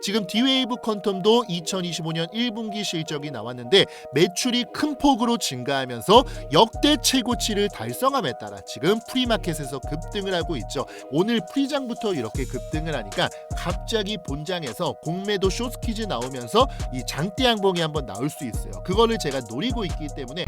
지금 디웨이브 퀀텀도 2025년 1분기 실적이 나왔는데 매출이 큰 폭으로 증가하면서 역대 최고치를 달성함에 따라 지금 프리마켓에서 급등을 하고 있죠. 오늘 프리장부터 이렇게 급등을 하니까 갑자기 본장에서 공매도 쇼스퀴즈 나오면서 이 장대 양봉이 한번 나올 수 있어요. 그거를 제가 노리고 있기 때문에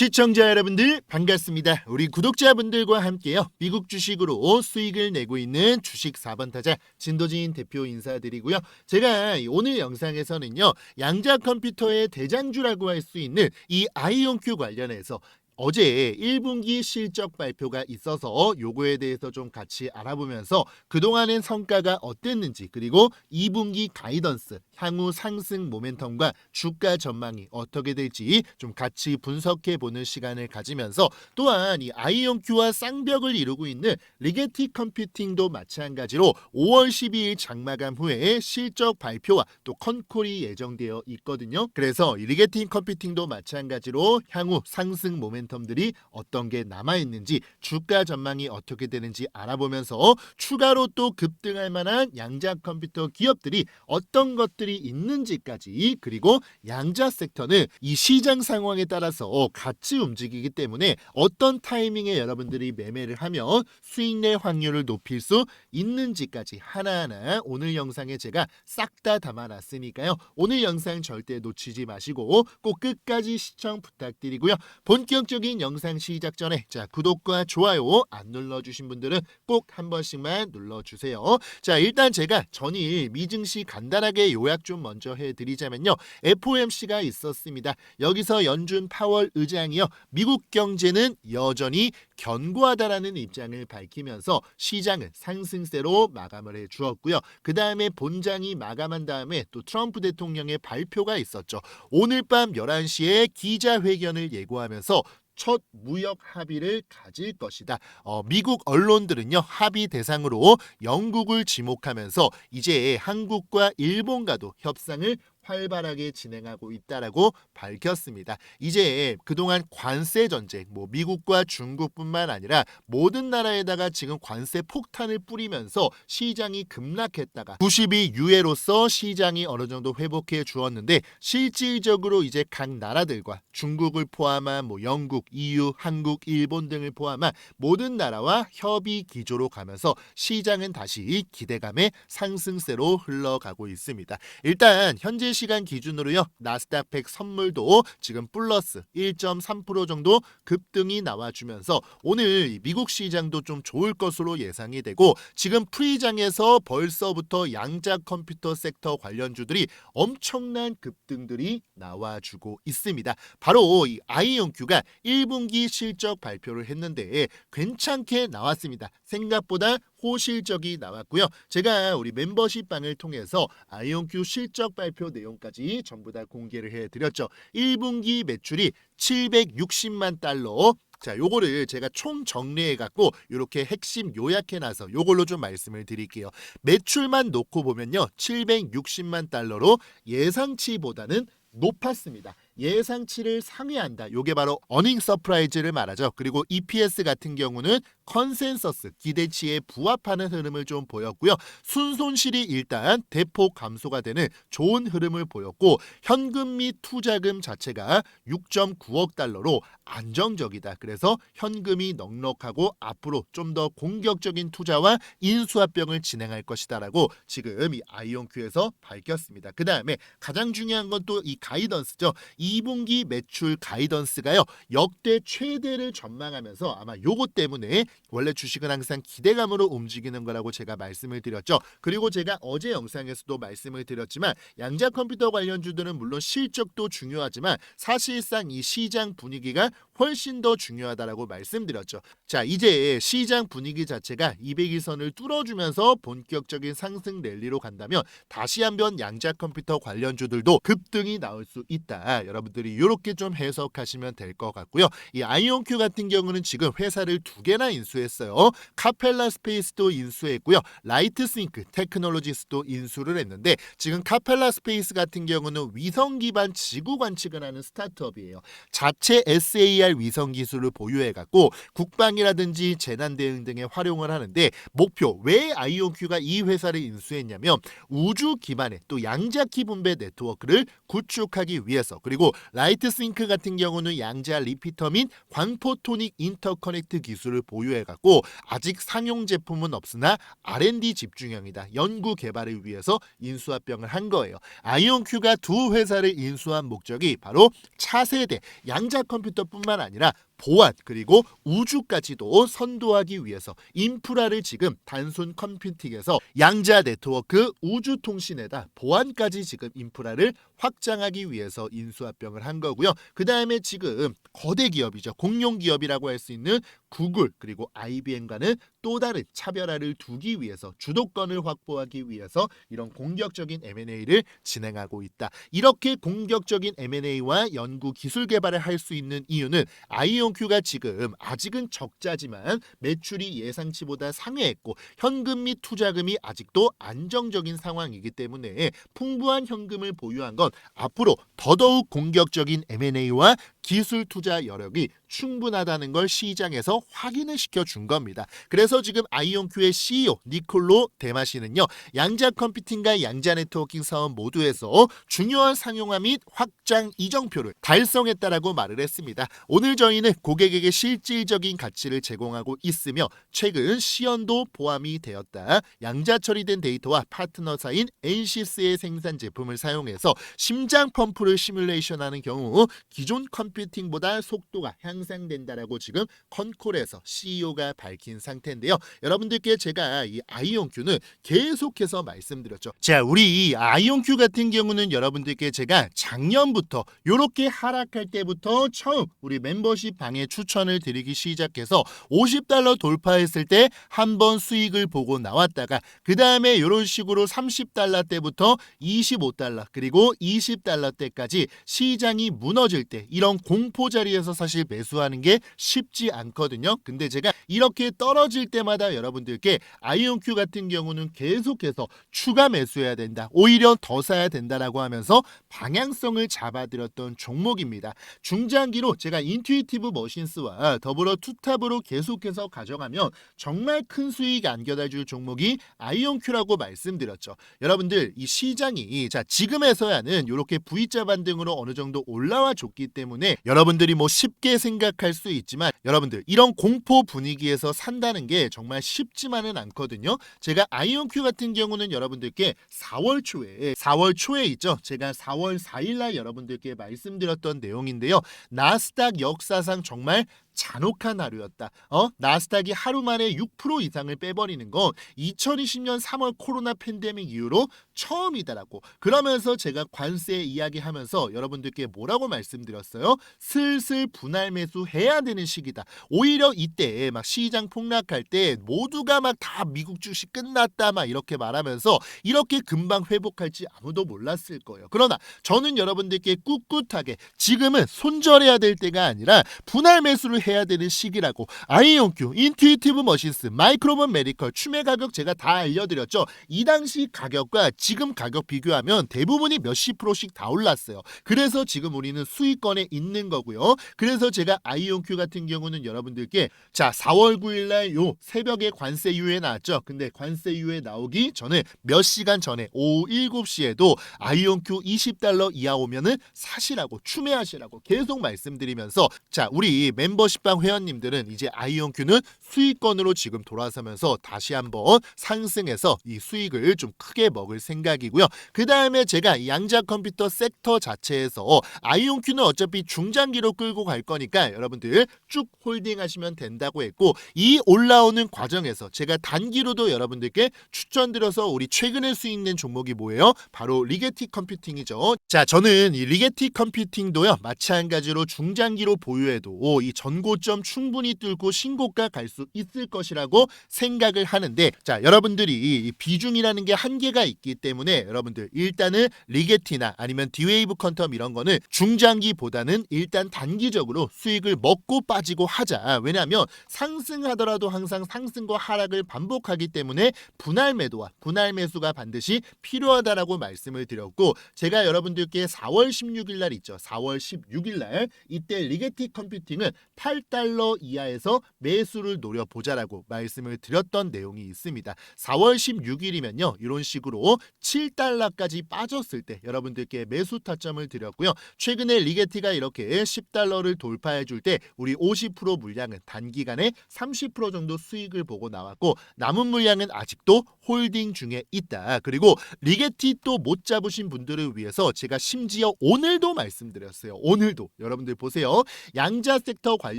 시청자 여러분들 반갑습니다. 우리 구독자분들과 함께요. 미국 주식으로 수익을 내고 있는 주식 4번 타자 진도진 대표 인사드리고요. 제가 오늘 영상에서는요. 양자 컴퓨터의 대장주라고 할 수 있는 이 아이온큐 관련해서 어제 1분기 실적 발표가 있어서 요거에 대해서 좀 같이 알아보면서 그동안의 성과가 어땠는지 그리고 2분기 가이던스 향후 상승 모멘텀과 주가 전망이 어떻게 될지 좀 같이 분석해 보는 시간을 가지면서 또한 이 아이온큐와 쌍벽을 이루고 있는 리게티 컴퓨팅도 마찬가지로 5월 12일 장마감 후에 실적 발표와 또 컨콜이 예정되어 있거든요. 그래서 이 리게티 컴퓨팅도 마찬가지로 향후 상승 모멘텀 들이 어떤 게 남아 있는지 주가 전망이 어떻게 되는지 알아보면서 추가로 또 급등할 만한 양자 컴퓨터 기업들이 어떤 것들이 있는지까지 그리고 양자 섹터는 이 시장 상황에 따라서 같이 움직이기 때문에 어떤 타이밍에 여러분들이 매매를 하면 수익 내 확률을 높일 수 있는지까지 하나하나 오늘 영상에 제가 싹 다 담아놨으니까요. 오늘 영상 절대 놓치지 마시고 꼭 끝까지 시청 부탁드리고요. 본격적인 영상 시작 전에 자 구독과 좋아요 안 눌러주신 분들은 꼭 한 번씩만 눌러주세요. 자 일단 제가 전일 미증시 간단하게 요약 좀 먼저 해드리자면요. FOMC가 있었습니다. 여기서 연준 파월 의장이요. 미국 경제는 여전히 견고하다라는 입장을 밝히면서 시장을 상승세로 마감을 해 주었고요. 그 다음에 본장이 마감한 다음에 또 트럼프 대통령의 발표가 있었죠. 오늘 밤 11시에 기자회견을 예고하면서 첫 무역 합의를 가질 것이다. 어, 미국 언론들은요 합의 대상으로 영국을 지목하면서 이제 한국과 일본과도 협상을 활발하게 진행하고 있다라고 밝혔습니다. 이제 그동안 관세 전쟁, 뭐 미국과 중국뿐만 아니라 모든 나라에다가 지금 관세 폭탄을 뿌리면서 시장이 급락했다가 92 유예로서 시장이 어느 정도 회복해 주었는데 실질적으로 이제 각 나라들과 중국을 포함한 뭐 영국, EU, 한국, 일본 등을 포함한 모든 나라와 협의 기조로 가면서 시장은 다시 기대감의 상승세로 흘러가고 있습니다. 일단 현재 시간 기준으로요. 나스닥 100 선물도 지금 플러스 1.3% 정도 급등이 나와주면서 오늘 미국 시장도 좀 좋을 것으로 예상이 되고 지금 프리장에서 벌써부터 양자 컴퓨터 섹터 관련주들이 엄청난 급등들이 나와주고 있습니다. 바로 이 아이온큐가 1분기 실적 발표를 했는데 괜찮게 나왔습니다. 생각보다 호실적이 나왔고요. 제가 우리 멤버십 방을 통해서 아이온큐 실적 발표 내용까지 전부 다 공개를 해드렸죠. 1분기 매출이 760만 달러. 자, 요거를 제가 총 정리해 갖고 이렇게 핵심 요약해 놔서 요걸로 좀 말씀을 드릴게요. 매출만 놓고 보면요. 760만 달러로 예상치보다는 높았습니다. 예상치를 상회한다. 요게 바로 어닝 서프라이즈를 말하죠. 그리고 EPS 같은 경우는 컨센서스 기대치에 부합하는 흐름을 좀 보였고요. 순손실이 일단 대폭 감소가 되는 좋은 흐름을 보였고 현금 및 투자금 자체가 6.9억 달러로 안정적이다. 그래서 현금이 넉넉하고 앞으로 좀 더 공격적인 투자와 인수합병을 진행할 것이다라고 지금 이 아이온큐에서 밝혔습니다. 그 다음에 가장 중요한 건 또 이 가이던스죠. 2분기 매출 가이던스가요 역대 최대를 전망하면서 아마 요거 때문에 원래 주식은 항상 기대감으로 움직이는 거라고 제가 말씀을 드렸죠. 그리고 제가 어제 영상에서도 말씀을 드렸지만 양자 컴퓨터 관련주들은 물론 실적도 중요하지만 사실상 이 시장 분위기가 훨씬 더 중요하다라고 말씀드렸죠. 자, 이제 시장 분위기 자체가 200일선을 뚫어주면서 본격적인 상승 랠리로 간다면 다시 한번 양자 컴퓨터 관련주들도 급등이 나올 수 있다. 여러분들이 이렇게 좀 해석하시면 될 것 같고요. 이 아이온큐 같은 경우는 지금 회사를 두 개나 인수했어요. 카펠라 스페이스도 인수했고요. 라이트싱크 테크놀로지스도 인수를 했는데 지금 카펠라 스페이스 같은 경우는 위성 기반 지구 관측을 하는 스타트업이에요. 자체 SAR 개발 위성 기술을 보유해 갖고 국방이라든지 재난 대응 등에 활용을 하는데 목표 왜 아이온큐가 이 회사를 인수했냐면 우주 기반의 또 양자키 분배 네트워크를 구축하기 위해서 그리고 라이트싱크 같은 경우는 양자 리피터 및 광포토닉 인터커넥트 기술을 보유해 갖고 아직 상용 제품은 없으나 R&D 집중형이다. 연구 개발을 위해서 인수합병을 한 거예요. 아이온큐가 두 회사를 인수한 목적이 바로 차세대 양자 컴퓨터뿐만 아니라 보안 그리고 우주까지도 선도하기 위해서 인프라를 지금 단순 컴퓨팅에서 양자 네트워크 우주 통신에다 보안까지 지금 인프라를 확장하기 위해서 인수합병을 한 거고요. 그 다음에 지금 거대 기업이죠. 공룡 기업이라고 할 수 있는 구글 그리고 IBM과는 또 다른 차별화를 두기 위해서 주도권을 확보하기 위해서 이런 공격적인 M&A를 진행하고 있다. 이렇게 공격적인 M&A와 연구 기술 개발을 할 수 있는 이유는 아이온 큐가 지금 아직은 적자지만 매출이 예상치보다 상회했고 현금 및 투자금이 아직도 안정적인 상황이기 때문에 풍부한 현금을 보유한 건 앞으로 더더욱 공격적인 M&A와 기술 투자 여력이 충분하다는 걸 시장에서 확인을 시켜 준 겁니다. 그래서 지금 아이온큐의 CEO 니콜로 데마시는요. 양자 컴퓨팅과 양자 네트워킹 사업 모두에서 중요한 상용화 및 확장 이정표를 달성했다라고 말을 했습니다. 오늘 저희는 고객에게 실질적인 가치를 제공하고 있으며 최근 시연도 포함이 되었다. 양자 처리된 데이터와 파트너 사인 엔시스의 생산 제품을 사용해서 심장 펌프를 시뮬레이션하는 경우 기존 컴퓨 팅보다 속도가 향상된다라고 지금 컨콜에서 CEO가 밝힌 상태인데요. 여러분들께 제가 이 아이온큐는 계속해서 말씀드렸죠. 자, 우리 이 아이온큐 같은 경우는 여러분들께 제가 작년부터 요렇게 하락할 때부터 처음 우리 멤버십 방에 추천을 드리기 시작해서 50달러 돌파했을 때 한 번 수익을 보고 나왔다가 그 다음에 이런 식으로 30달러 때부터 25달러 그리고 20달러 때까지 시장이 무너질 때 이런 공포 자리에서 사실 매수하는 게 쉽지 않거든요. 근데 제가 이렇게 떨어질 때마다 여러분들께 아이온큐 같은 경우는 계속해서 추가 매수해야 된다. 오히려 더 사야 된다라고 하면서 방향성을 잡아드렸던 종목입니다. 중장기로 제가 인투이티브 머신스와 더불어 투탑으로 계속해서 가져가면 정말 큰 수익 안겨다 줄 종목이 아이온큐라고 말씀드렸죠. 여러분들 이 시장이 자 지금에서야는 이렇게 V자 반등으로 어느 정도 올라와 줬기 때문에 여러분들이 뭐 쉽게 생각할 수 있지만 여러분들 이런 공포 분위기에서 산다는 게 정말 쉽지만은 않거든요. 제가 아이온큐 같은 경우는 여러분들께 4월 초에 4월 초에 있죠. 제가 4월 4일 날 여러분들께 말씀드렸던 내용인데요. 나스닥 역사상 정말 잔혹한 하루였다. 어? 나스닥이 하루 만에 6% 이상을 빼버리는 건 2020년 3월 코로나 팬데믹 이후로 처음이다라고. 그러면서 제가 관세 이야기하면서 여러분들께 뭐라고 말씀드렸어요? 슬슬 분할 매수해야 되는 시기다. 오히려 이때 막 시장 폭락할 때 모두가 막 다 미국 주식 끝났다 막 이렇게 말하면서 이렇게 금방 회복할지 아무도 몰랐을 거예요. 그러나 저는 여러분들께 꿋꿋하게 지금은 손절해야 될 때가 아니라 분할 매수를 해야 되는 시기라고 아이온큐, 인투이티브 머신스, 마이크로먼 메디컬 추매 가격 제가 다 알려드렸죠. 이 당시 가격과 지금 가격 비교하면 대부분이 몇십 프로씩 다 올랐어요. 그래서 지금 우리는 수익권에 있는 거고요. 그래서 제가 아이온큐 같은 경우는 여러분들께 자 4월 9일 날 요 새벽에 관세 유예 나왔죠. 근데 관세 유예 나오기 전에 몇 시간 전에 오후 7시에도 아이온큐 20달러 이하 오면은 사시라고 추매하시라고 계속 말씀드리면서 자 우리 멤버 십방 회원님들은 이제 아이온큐는 수익권으로 지금 돌아서면서 다시 한번 상승해서 이 수익을 좀 크게 먹을 생각이고요. 그 다음에 제가 이 양자 컴퓨터 섹터 자체에서 아이온큐는 어차피 중장기로 끌고 갈 거니까 여러분들 쭉 홀딩하시면 된다고 했고 이 올라오는 과정에서 제가 단기로도 여러분들께 추천드려서 우리 최근에 수익 낸 종목이 뭐예요? 바로 리게티 컴퓨팅이죠. 자, 저는 이 리게티 컴퓨팅도요 마찬가지로 중장기로 보유해도 이 전 전고점 충분히 뚫고 신고가 갈 수 있을 것이라고 생각을 하는데 자 여러분들이 이 비중이라는 게 한계가 있기 때문에 여러분들 일단은 리게티나 아니면 디웨이브 컨텀 이런 거는 중장기보다는 일단 단기적으로 수익을 먹고 빠지고 하자. 왜냐하면 상승하더라도 항상 상승과 하락을 반복하기 때문에 분할 매도와 분할 매수가 반드시 필요하다라고 말씀을 드렸고 제가 여러분들께 4월 16일 날 있죠. 4월 16일 날 이때 리게티 컴퓨팅은 8 달러 이하에서 매수를 노려보자라고 말씀을 드렸던 내용이 있습니다. 4월 16일이면요. 이런 식으로 7달러까지 빠졌을 때 여러분들께 매수 타점을 드렸고요. 최근에 리게티가 이렇게 10달러를 돌파해 줄 때 우리 50% 물량은 단기간에 30% 정도 수익을 보고 나왔고 남은 물량은 아직도 홀딩 중에 있다. 그리고 리게티 또 못 잡으신 분들을 위해서 제가 심지어 오늘도 말씀드렸어요. 오늘도 여러분들 보세요. 양자 섹터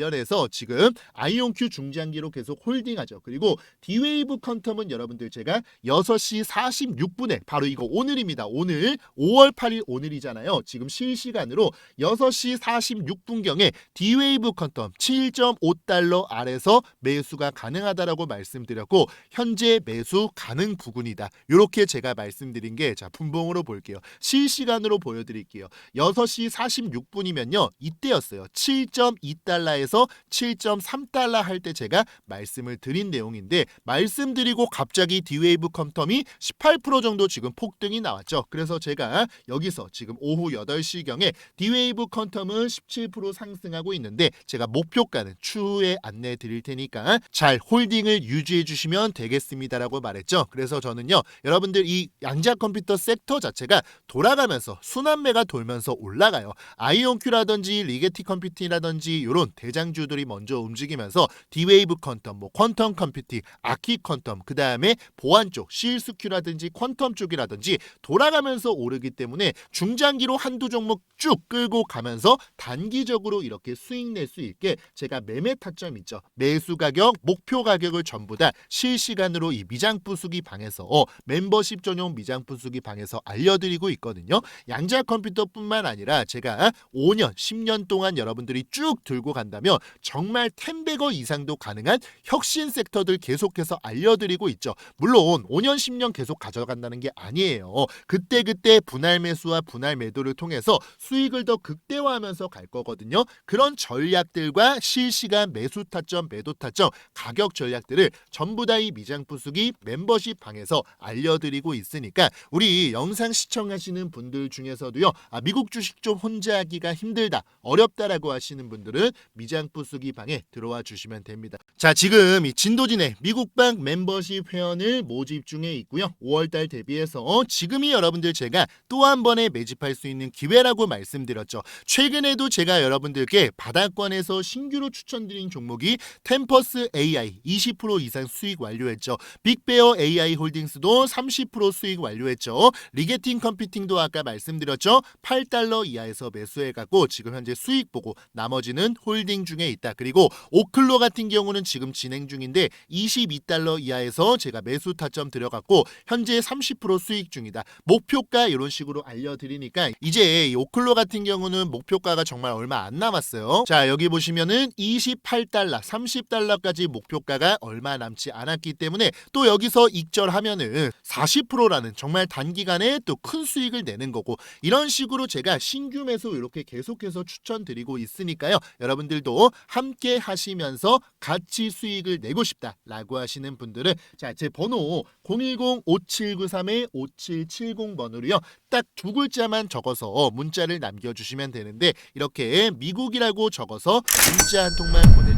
관련해서 지금 아이온큐 중장기로 계속 홀딩하죠. 그리고 디웨이브 컨텀은 여러분들 제가 6시 46분에 바로 이거 오늘입니다. 오늘 5월 8일 오늘이잖아요. 지금 실시간으로 6시 46분경에 디웨이브 컨텀 7.5달러 아래서 매수가 가능하다라고 말씀드렸고 현재 매수 가능 부근이다. 이렇게 제가 말씀드린 게 자 분봉으로 볼게요. 실시간으로 보여드릴게요. 6시 46분이면요. 이때였어요. 7.2달러에서 7.3달러 할 때 제가 말씀을 드린 내용인데 말씀드리고 갑자기 디웨이브 컴텀이 18% 정도 지금 폭등이 나왔죠. 그래서 제가 여기서 지금 오후 8시경에 디웨이브 컴텀은 17% 상승하고 있는데 제가 목표가는 추후에 안내 드릴 테니까 잘 홀딩을 유지해 주시면 되겠습니다라고 말했죠. 그래서 저는요. 여러분들 이 양자 컴퓨터 섹터 자체가 돌아가면서 순환매가 돌면서 올라가요. 아이온큐라든지 리게티 컴퓨팅이라든지 이런 대장 주들이 먼저 움직이면서 디웨이브 퀀텀, 뭐 퀀텀 컴퓨팅, 아키 퀀텀, 그 다음에 보안 쪽, 실스큐라든지 퀀텀 쪽이라든지 돌아가면서 오르기 때문에 중장기로 한두 종목 쭉 끌고 가면서 단기적으로 이렇게 수익 낼 수 있게 제가 매매 타점 있죠. 매수 가격, 목표 가격을 전부 다 실시간으로 이 미장 부수기 방에서 어, 멤버십 전용 미장 부수기 방에서 알려드리고 있거든요. 양자 컴퓨터뿐만 아니라 제가 5년, 10년 동안 여러분들이 쭉 들고 간다면 정말 10배거 이상도 가능한 혁신 섹터들 계속해서 알려드리고 있죠. 물론 5년, 10년 계속 가져간다는 게 아니에요. 그때그때 분할 매수와 분할 매도를 통해서 수익을 더 극대화하면서 갈 거거든요. 그런 전략들과 실시간 매수 타점, 매도 타점, 가격 전략들을 전부 다 이 미장 부수기 멤버십 방에서 알려드리고 있으니까 우리 영상 시청하시는 분들 중에서도요. 아, 미국 주식 좀 혼자 하기가 힘들다, 어렵다라고 하시는 분들은 미장 부수기 방에 들어와 주시면 됩니다. 자, 지금 이 진도진의 미국방 멤버십 회원을 모집 중에 있고요. 5월달 대비해서 지금이 여러분들 제가 또 한 번에 매집할 수 있는 기회라고 말씀드렸죠. 최근에도 제가 여러분들께 바닥권에서 신규로 추천드린 종목이 템퍼스 AI 20% 이상 수익 완료했죠. 빅베어 AI 홀딩스도 30% 수익 완료했죠. 리게팅 컴퓨팅도 아까 말씀드렸죠. 8달러 이하에서 매수해갖고 지금 현재 수익 보고 나머지는 홀딩 중에 있다. 그리고 오클로 같은 경우는 지금 진행 중인데 22달러 이하에서 제가 매수 타점 들어갔고 현재 30% 수익 중이다. 목표가 이런 식으로 알려드리니까 이제 이 오클로 같은 경우는 목표가가 정말 얼마 안 남았어요. 자 여기 보시면은 28달러, 30달러까지 목표가가 얼마 남지 않았기 때문에 또 여기서 익절하면은 40%라는 정말 단기간에 또 큰 수익을 내는 거고 이런 식으로 제가 신규 매수 이렇게 계속해서 추천드리고 있으니까요. 여러분들도 함께 하시면서 같이 수익을 내고 싶다라고 하시는 분들은 자 제 번호 010-5793-5770번으로요. 딱 두 글자만 적어서 문자를 남겨주시면 되는데 이렇게 미국이라고 적어서 문자 한 통만 보내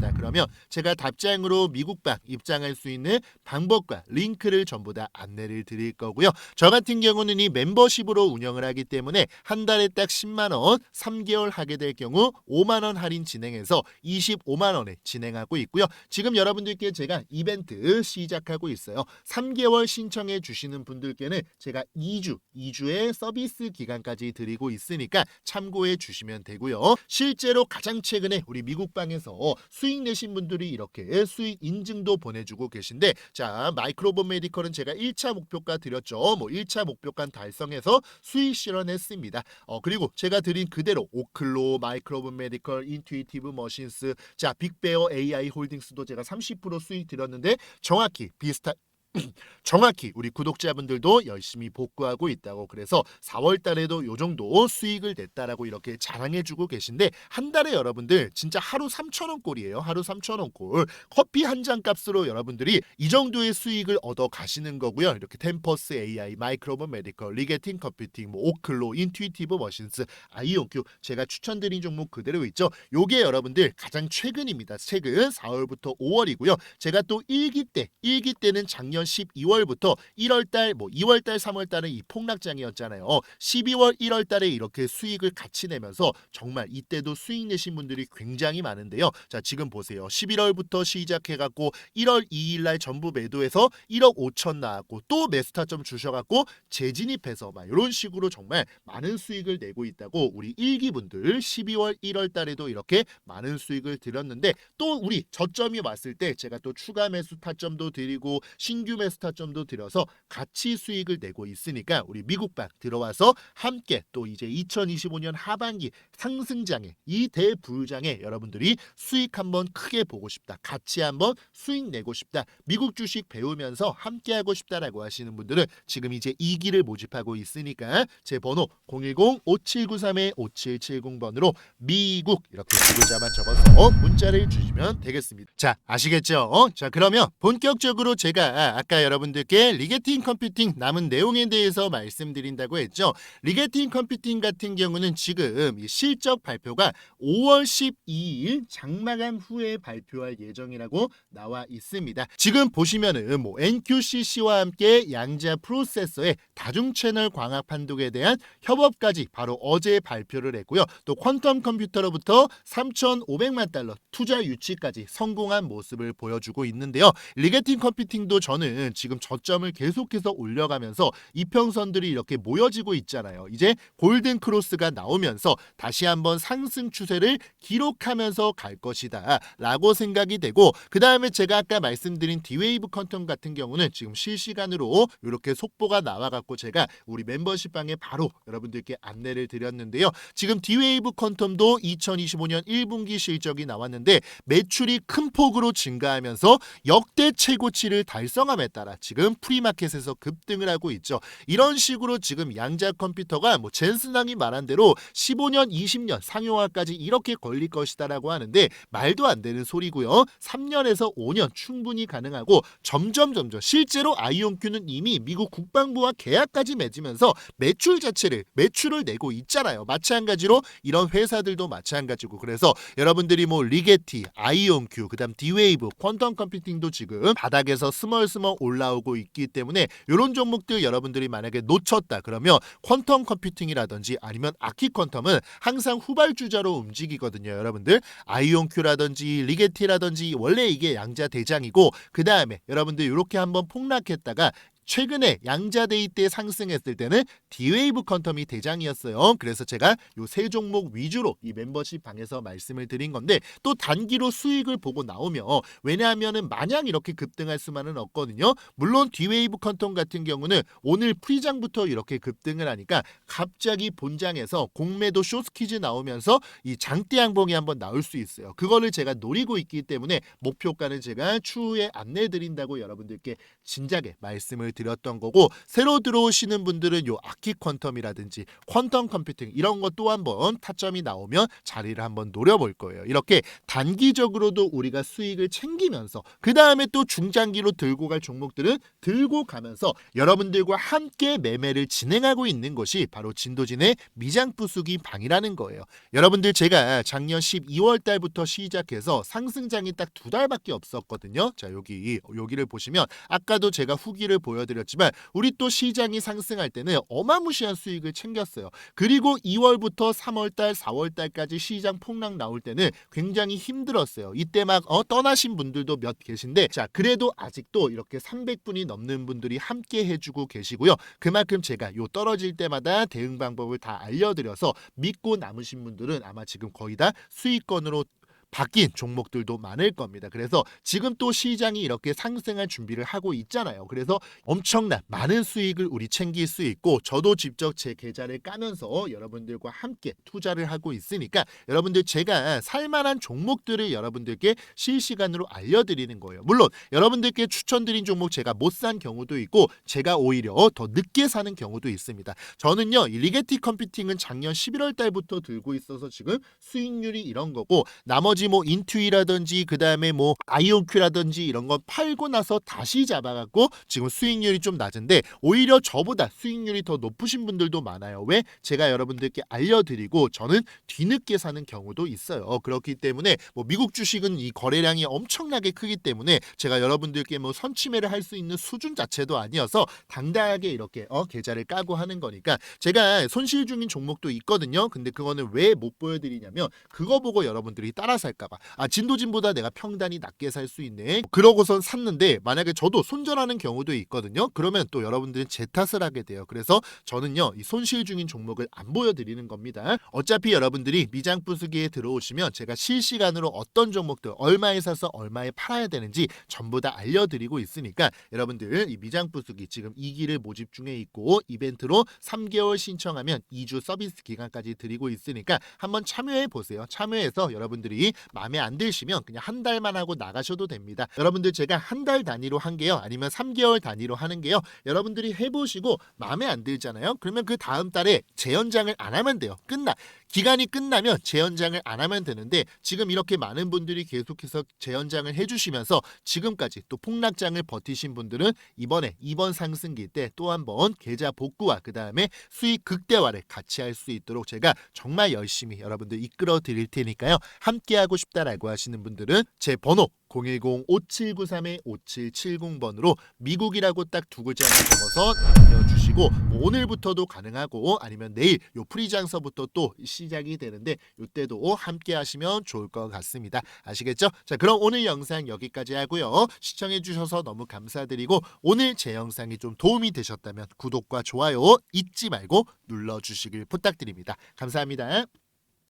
됩니다. 그러면 제가 답장으로 미국방 입장할 수 있는 방법과 링크를 전부 다 안내를 드릴 거고요. 저 같은 경우는 이 멤버십으로 운영을 하기 때문에 한 달에 딱 10만 원, 3개월 하게 될 경우 5만 원 할인 진행해서 25만 원에 진행하고 있고요. 지금 여러분들께 제가 이벤트 시작하고 있어요. 3개월 신청해 주시는 분들께는 제가 2주, 2주의 서비스 기간까지 드리고 있으니까 참고해 주시면 되고요. 실제로 가장 최근에 우리 미국방에서 수익 수익 내신 분들이 이렇게 수익 인증도 보내주고 계신데 자 마이크로본 메디컬은 제가 1차 목표가 드렸죠. 뭐 1차 목표가 달성해서 수익 실현했습니다. 어 그리고 제가 드린 그대로 오클로, 마이크로본 메디컬, 인투이티브 머신스, 자 빅베어 AI 홀딩스도 제가 30% 수익 드렸는데 정확히 비슷한 정확히 우리 구독자분들도 열심히 복구하고 있다고 그래서 4월 달에도 요 정도 수익을 냈다라고 이렇게 자랑해 주고 계신데 한 달에 여러분들 진짜 하루 3천원 꼴이에요. 하루 3천원 꼴. 커피 한 잔 값으로 여러분들이 이 정도의 수익을 얻어 가시는 거고요. 이렇게 템퍼스 AI, 마이크로본 메디컬, 리게팅 컴퓨팅, 뭐 오클로, 인투이티브 머신스, 아이온큐 제가 추천드린 종목 그대로 있죠. 요게 여러분들 가장 최근입니다. 최근 4월부터 5월이고요. 제가 또 1기 때, 1기 때는 작년 12월부터 1월달, 뭐 2월달, 3월달은 이 폭락장이었잖아요. 12월, 1월달에 이렇게 수익을 같이 내면서 정말 이때도 수익 내신 분들이 굉장히 많은데요. 자 지금 보세요. 11월부터 시작해갖고 1월 2일날 전부 매도해서 1억 5천 나왔고 또 매수타점 주셔갖고 재진입해서 막 이런 식으로 정말 많은 수익을 내고 있다고 우리 1기 분들 12월 1월 달에도 이렇게 많은 수익을 드렸는데 또 우리 저점이 왔을 때 제가 또 추가 매수 타점도 드리고 신규 매수 타점도 드려서 같이 수익을 내고 있으니까 우리 미국방 들어와서 함께 또 이제 2025년 하반기 상승장에 이 대불장에 여러분들이 수익 한번 크게 보고 싶다. 같이 한번 수익 내고 싶다. 미국 주식 배우면서 함께 하고 싶다라고 하시는 분들은 지금 이제 2기를 모집하고 있으니까 제 번호 010-5793-5770번으로 미국 이렇게 두 글자만 적어서 문자를 주시면 되겠습니다. 자, 아시겠죠? 어? 자, 그러면 본격적으로 제가 아까 여러분들께 리게팅 컴퓨팅 남은 내용에 대해서 말씀드린다고 했죠. 리게팅 컴퓨팅 같은 경우는 지금 이 실적 발표가 5월 12일 장마감 후에 발표할 예정이라고 나와 있습니다. 지금 보시면은 뭐 NQCC와 함께 양자 프로세서의 다중 채널 광학 판독에 대한 협업까지 바로 어제 발표를 했고요. 또 퀀텀 컴퓨터로부터 3,500만 달러 투자 유치까지 성공한 모습을 보여주고 있는데요. 리게팅 컴퓨팅도 저는 지금 저점을 계속해서 올려가면서 이평선들이 이렇게 모여지고 있잖아요. 이제 골든 크로스가 나오면서 다시 한번 상승 추세를 기록하면서 갈 것이다 라고 생각이 되고 그 다음에 제가 아까 말씀드린 디웨이브 컨텀 같은 경우는 지금 실시간으로 이렇게 속보가 나와갖고 제가 우리 멤버십 방에 바로 여러분들께 안내를 드렸는데요. 지금 디웨이브 컨텀도 2025년 1분기 실적이 나왔는데 매출이 큰 폭으로 증가하면서 역대 최고치를 달성 함에 따라 지금 프리마켓에서 급등을 하고 있죠. 이런 식으로 지금 양자 컴퓨터가 뭐 젠슨왕이 말한 대로 15년, 20년 상용화까지 이렇게 걸릴 것이다라고 하는데 말도 안 되는 소리고요. 3년에서 5년 충분히 가능하고 점점 점점 실제로 아이온큐는 이미 미국 국방부와 계약까지 맺으면서 매출 자체를 매출을 내고 있잖아요. 마찬가지로 이런 회사들도 마찬가지고 그래서 여러분들이 뭐 리게티, 아이온큐, 그다음 디웨이브, 퀀텀 컴퓨팅도 지금 바닥에서 스멀스멀 올라오고 있기 때문에 이런 종목들 여러분들이 만약에 놓쳤다 그러면 퀀텀 컴퓨팅이라든지 아니면 아키 퀀텀은 항상 후발주자로 움직이거든요, 여러분들. 아이온큐라든지 리게티라든지 원래 이게 양자 대장이고 그 다음에 여러분들 이렇게 한번 폭락했다가 최근에 양자데이 때 상승했을 때는 디웨이브 컨텀이 대장이었어요. 그래서 제가 요 세 종목 위주로 이 멤버십 방에서 말씀을 드린 건데 또 단기로 수익을 보고 나오면 왜냐하면은 마냥 이렇게 급등할 수만은 없거든요. 물론 디웨이브 컨텀 같은 경우는 오늘 프리장부터 이렇게 급등을 하니까 갑자기 본장에서 공매도 쇼스키즈 나오면서 이 장대 양봉이 한번 나올 수 있어요. 그거를 제가 노리고 있기 때문에 목표가는 제가 추후에 안내 드린다고 여러분들께 진작에 말씀을 드 렸던 거고 새로 들어오시는 분들은 요 아키 퀀텀이라든지 퀀텀 컴퓨팅 이런 것 또 한번 타점이 나오면 자리를 한번 노려볼 거예요. 이렇게 단기적으로도 우리가 수익을 챙기면서 그 다음에 또 중장기로 들고 갈 종목들은 들고 가면서 여러분들과 함께 매매를 진행하고 있는 것이 바로 진도진의 미장 부수기 방이라는 거예요. 여러분들 제가 작년 12월 달부터 시작해서 상승장이 딱 두 달밖에 없었거든요. 자 여기 여기를 보시면 아까도 제가 후기를 보여 드렸지만 우리 또 시장이 상승할 때는 어마무시한 수익을 챙겼어요. 그리고 2월부터 3월달, 4월달까지 시장 폭락 나올 때는 굉장히 힘들었어요. 이때 막 어, 떠나신 분들도 몇 계신데 자 그래도 아직도 이렇게 300분이 넘는 분들이 함께 해주고 계시고요. 그만큼 제가 요 떨어질 때마다 대응 방법을 다 알려드려서 믿고 남으신 분들은 아마 지금 거의 다 수익권으로 바뀐 종목들도 많을 겁니다. 그래서 지금 또 시장이 이렇게 상승할 준비를 하고 있잖아요. 그래서 엄청난 많은 수익을 우리 챙길 수 있고 저도 직접 제 계좌를 까면서 여러분들과 함께 투자를 하고 있으니까 여러분들 제가 살만한 종목들을 여러분들께 실시간으로 알려드리는 거예요. 물론 여러분들께 추천드린 종목 제가 못 산 경우도 있고 제가 오히려 더 늦게 사는 경우도 있습니다. 저는요 이 리게티 컴퓨팅은 작년 11월 달부터 들고 있어서 지금 수익률이 이런 거고 나머지 뭐 인투이라든지 그 다음에 뭐 아이온큐라든지 이런 건 팔고 나서 다시 잡아갖고 지금 수익률이 좀 낮은데 오히려 저보다 수익률이 더 높으신 분들도 많아요. 왜? 제가 여러분들께 알려드리고 저는 뒤늦게 사는 경우도 있어요. 그렇기 때문에 뭐 미국 주식은 이 거래량이 엄청나게 크기 때문에 제가 여러분들께 뭐 선취매를 할 수 있는 수준 자체도 아니어서 당당하게 이렇게 어 계좌를 까고 하는 거니까 제가 손실 중인 종목도 있거든요. 근데 그거는 왜 못 보여드리냐면 그거 보고 여러분들이 따라 살까봐 아 진도진보다 내가 평단이 낮게 살 수 있네. 그러고선 샀는데 만약에 저도 손절하는 경우도 있거든요. 그러면 또 여러분들은 제 탓을 하게 돼요. 그래서 저는요 이 손실 중인 종목을 안 보여드리는 겁니다. 어차피 여러분들이 미장 부수기에 들어오시면 제가 실시간으로 어떤 종목들 얼마에 사서 얼마에 팔아야 되는지 전부 다 알려드리고 있으니까 여러분들 이 미장 부수기 지금 2기를 모집 중에 있고 이벤트로 3개월 신청하면 2주 서비스 기간까지 드리고 있으니까 한번 참여해 보세요. 참여해서 여러분들이 마음에 안 드시면 그냥 한 달만 하고 나가셔도 됩니다. 여러분들 제가 한 달 단위로 한 게요. 아니면 3개월 단위로 하는 게요. 여러분들이 해보시고 마음에 안 들잖아요. 그러면 그 다음 달에 재연장을 안 하면 돼요. 끝나. 기간이 끝나면 재연장을 안 하면 되는데 지금 이렇게 많은 분들이 계속해서 재연장을 해주시면서 지금까지 또 폭락장을 버티신 분들은 이번에 이번 상승기 때 또 한 번 계좌 복구와 그 다음에 수익 극대화를 같이 할 수 있도록 제가 정말 열심히 여러분들 이끌어 드릴 테니까요. 함께 하고 싶다라고 하시는 분들은 제 번호 010-5793-5770번으로 미국이라고 딱 두 글자만 적어서 남겨주시고 뭐 오늘부터도 가능하고 아니면 내일 요 프리장서부터 또 시작이 되는데 이때도 함께 하시면 좋을 것 같습니다. 아시겠죠? 자 그럼 오늘 영상 여기까지 하고요. 시청해 주셔서 너무 감사드리고 오늘 제 영상이 좀 도움이 되셨다면 구독과 좋아요 잊지 말고 눌러주시길 부탁드립니다. 감사합니다.